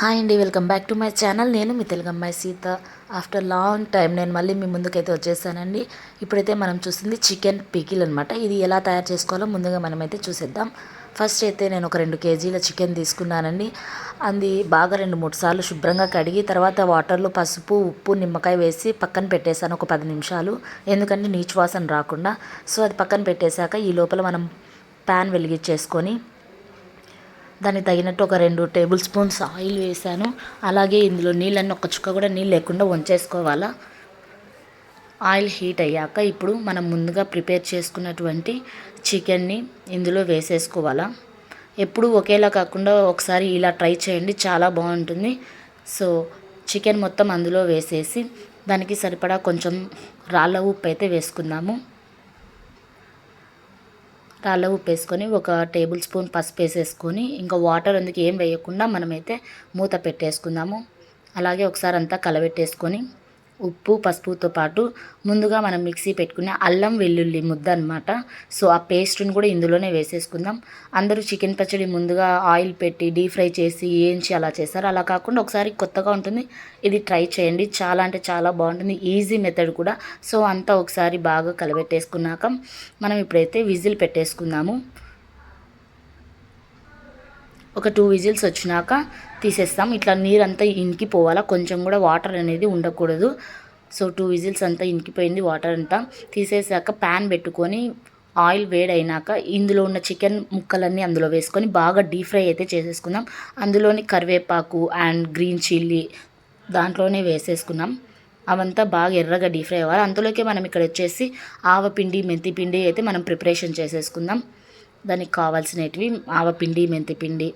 Hi అండి welcome back to my channel. నేను మీ తెలుగు అమ్మాయి సీత. ఆఫ్టర్ లాంగ్ టైం నేను మళ్ళీ మీ ముందుకైతే వచ్చేసానండి. ఇప్పుడైతే మనం చూస్తుంది చికెన్ పికిల్ అనమాట ఇది ఎలా తయారు చేసుకోవాలో ముందుగా మనమైతే చూసేద్దాం. ఫస్ట్ అయితే నేను ఒక రెండు కేజీల చికెన్ తీసుకున్నానండి. అది బాగా రెండు మూడు సార్లు శుభ్రంగా కడిగి తర్వాత వాటర్లో పసుపు ఉప్పు నిమ్మకాయ వేసి పక్కన పెట్టేశాను ఒక పది నిమిషాలు. ఎందుకంటే నీచు వాసన రాకుండా. సో అది పక్కన పెట్టేశాక ఈ లోపల మనం ప్యాన్ వెలిగించేసుకొని దానికి తగినట్టు ఒక రెండు టేబుల్ స్పూన్స్ ఆయిల్ వేసాను. అలాగే ఇందులో నీళ్ళన్నీ ఒక చుక్క కూడా నీళ్ళు లేకుండా వంచేసుకోవాలా? ఆయిల్ హీట్ అయ్యాక ఇప్పుడు మనం ముందుగా ప్రిపేర్ చేసుకున్నటువంటి చికెన్ని ఇందులో వేసేసుకోవాలా? ఎప్పుడు ఒకేలా కాకుండా ఒకసారి ఇలా ట్రై చేయండి చాలా బాగుంటుంది. సో చికెన్ మొత్తం అందులో వేసేసి దానికి సరిపడా కొంచెం రాళ్ళ ఉప్పు అయితే వేసుకుందాము. రాళ్ళ ఉప్పు వేసుకొని ఒక టేబుల్ స్పూన్ పసుపు వేసేసుకొని ఇంకా వాటర్ అందుకు ఏం వేయకుండా మనమైతే మూత పెట్టేసుకుందాము. అలాగే ఒకసారి అంతా కలబెట్టేసుకొని ఉప్పు పసుపుతో పాటు ముందుగా మనం మిక్సీ పెట్టుకునే అల్లం వెల్లుల్లి ముద్ద అనమాట సో ఆ పేస్ట్ని కూడా ఇందులోనే వేసేసుకుందాం. అందరూ చికెన్ పచ్చడి ముందుగా ఆయిల్ పెట్టి డీప్ ఫ్రై చేసి ఏంచి అలా చేస్తారు. అలా కాకుండా ఒకసారి కొత్తగా ఉంటుంది. ఇది ట్రై చేయండి. చాలా అంటే చాలా బాగుంటుంది. ఈజీ మెథడ్ కూడా. సో అంతా ఒకసారి బాగా కలబెట్టేసుకున్నాక మనం ఇప్పుడైతే విజిల్ పెట్టేసుకుందాము. ఒక టూ విజిల్స్ వచ్చినాక తీసేస్తాం. ఇట్లా నీరంతా ఇంకిపోవాలా కొంచెం కూడా వాటర్ అనేది ఉండకూడదు. సో టూ విజిల్స్ అంతా ఇంకిపోయింది వాటర్ అంతా. తీసేసాక ప్యాన్ పెట్టుకొని ఆయిల్ వేడైనాక ఇందులో ఉన్న చికెన్ ముక్కలన్నీ అందులో వేసుకొని బాగా డీప్ ఫ్రై అయితే చేసేసుకుందాం. అందులోని కరివేపాకు అండ్ గ్రీన్ చిల్లీ దాంట్లోనే వేసేసుకున్నాం అవంతా బాగా ఎర్రగా డీప్ ఫ్రై అవ్వాలి. అందులోకే మనం ఇక్కడ వచ్చేసి ఆవపిండి మెంతిపిండి అయితే మనం ప్రిపరేషన్ చేసేసుకుందాం. దానికి కావాల్సినవి ఆవపిండి మెంతిపిండి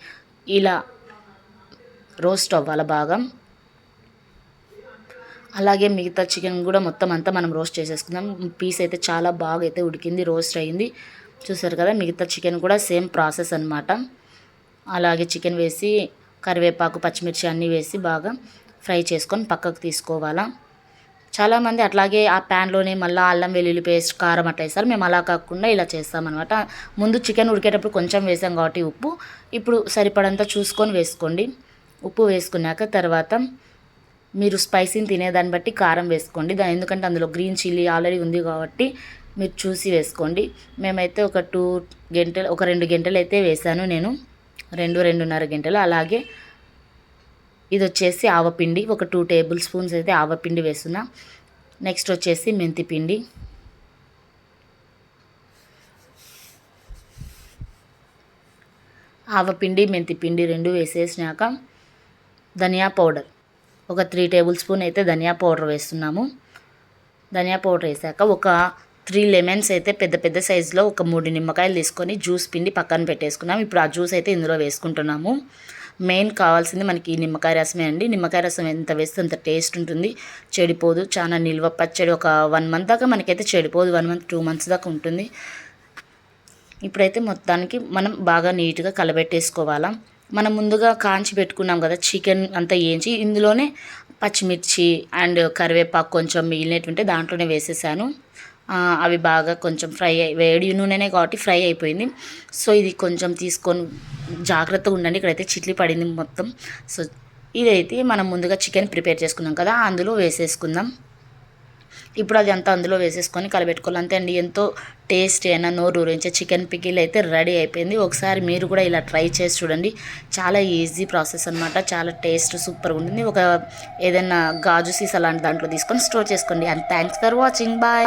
ఇలా రోస్ట్ అవ్వాలి బాగా. అలాగే మిగతా చికెన్ కూడా మొత్తం అంతా మనం రోస్ట్ చేసేసుకుందాం. పీస్ అయితే చాలా బాగా అయితే ఉడికింది రోస్ట్ అయింది. చూసారు కదా మిగతా చికెన్ కూడా సేమ్ ప్రాసెస్ అనమాట అలాగే చికెన్ వేసి కరివేపాకు పచ్చిమిర్చి అన్నీ వేసి బాగా ఫ్రై చేసుకొని పక్కకు తీసుకోవాలా. చాలామంది అట్లాగే ఆ ప్యాన్లోనే మళ్ళీ అల్లం వెల్లుల్లి పేస్ట్ కారం అట్లా వేస్తారు. మేము అలా కాకుండా ఇలా చేస్తామన్నమాట. ముందు చికెన్ ఉడికేటప్పుడు కొంచెం వేసాం కాబట్టి ఉప్పు. ఇప్పుడు సరిపడంత చూసుకొని వేసుకోండి. ఉప్పు వేసుకున్నాక తర్వాత మీరు స్పైసీని తినేదాన్ని బట్టి కారం వేసుకోండి. దాని ఎందుకంటే అందులో గ్రీన్ చిల్లీ ఆల్రెడీ ఉంది కాబట్టి మీరు చూసి వేసుకోండి. మేమైతే ఒక టూ గంటలు ఒక రెండు గంటలు అయితే వేసాను నేను. రెండు రెండున్నర గంటలు. అలాగే ఇది వచ్చేసి ఆవపిండి. ఒక టూ టేబుల్ స్పూన్స్ అయితే ఆవపిండి వేస్తున్నా. నెక్స్ట్ వచ్చేసి మెంతిపిండి ఆవపిండి మెంతిపిండి రెండు వేసేసినాక ధనియా పౌడర్. ఒక త్రీ టేబుల్ స్పూన్ అయితే ధనియా పౌడర్ వేస్తున్నాము. ధనియా పౌడర్ వేసాక ఒక త్రీ లెమన్స్ అయితే పెద్ద పెద్ద సైజులో ఒక మూడు నిమ్మకాయలు తీసుకొని జ్యూస్ పిండి పక్కన పెట్టేసుకున్నాం ఇప్పుడు ఆ జ్యూస్ అయితే ఇందులో వేసుకుంటున్నాము. మెయిన్ కావాల్సింది మనకి నిమ్మకాయ రసమే అండి. నిమ్మకాయ రసం ఎంత వేస్తే అంత టేస్ట్ ఉంటుంది. చెడిపోదు. చాలా నిల్వ పచ్చడి ఒక వన్ మంత్ దాకా మనకైతే చెడిపోదు. వన్ మంత్ టూ మంత్స్ దాకా ఉంటుంది. ఇప్పుడైతే మొత్తానికి మనం బాగా నీట్గా కలబెట్టేసుకోవాలా. మనం ముందుగా కాంచి పెట్టుకున్నాం కదా చికెన్ అంతా వేయించి ఇందులోనే పచ్చిమిర్చి అండ్ కరివేపాకు కొంచెం మిగిలినటువంటి దాంట్లోనే వేసేసాను. అవి బాగా కొంచెం ఫ్రై అయి వేడి నూనెనే కాబట్టి ఫ్రై అయిపోయింది. సో ఇది కొంచెం తీసుకొని జాగ్రత్తగా ఉండండి. ఇక్కడైతే చిట్లి పడింది మొత్తం. సో ఇదైతే మనం ముందుగా చికెన్ ప్రిపేర్ చేసుకున్నాం కదా అందులో వేసేసుకుందాం. ఇప్పుడు అది అంతా అందులో వేసేసుకొని కలబెట్టుకోవాలి. అంతే అండి ఎంతో టేస్ట్ అయినా నోరు ఊరించే చికెన్ పికిల్ అయితే రెడీ అయిపోయింది. ఒకసారి మీరు కూడా ఇలా ట్రై చేసి చూడండి. చాలా ఈజీ ప్రాసెస్ అనమాట చాలా టేస్ట్ సూపర్గా ఉంటుంది. ఒక ఏదైనా గాజు సీసా లాంటి దాంట్లో తీసుకొని స్టోర్ చేసుకోండి. And thanks for watching. Bye.